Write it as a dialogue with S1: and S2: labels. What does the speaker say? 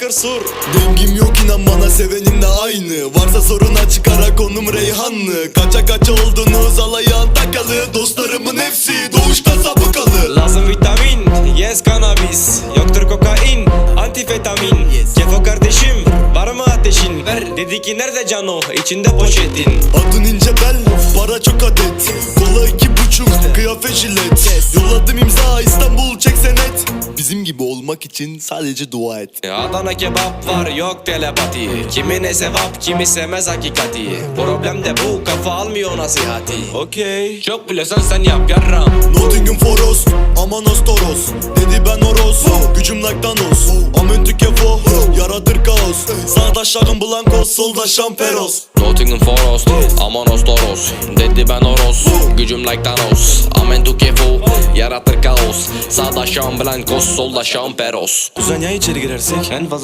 S1: motherfucker sur
S2: Dengim yok inan bana sevenim de aynı. Varsa sorun açık ara konum Reyhanlı. Kaça kaça oldunuz alayağın takalı. Dostlarımın hepsi doğuşta sabıkalı.
S1: Lazım vitamin, yes cannabis. Yoktur kokain, antifetamin. Kefo kardeşim, var mı ateşin? Ver. Dedi ki nerede cano, içinde poşetin
S2: Adın ince bel, para çok adet. Kola iki buçuk, kıyafet jilet. Yolladım imza İstanbul çek Bizim gibi olmak için sadece dua et.
S1: Adana kebap var yok telepati. Kimine sevap kimi sevmez hakikati. Problem de bu kafa almıyor nasihati. Okey. Çok biliyorsan sen yap yarram.
S2: Nottingham Forest, Amanos Toros Dedi ben Oros, gücüm Laktanos Amen tükefo, yaratır kaos. Sağda şahın Blancos, solda Şamperos
S1: Nottingham Forest, Amanos Toros Dedi ben Oros, gücüm like Thanos Amen tu yaratır kaos Sağda Şam Blancos, solda Şamperos
S3: Kuzen ya içeri girersek? En fazla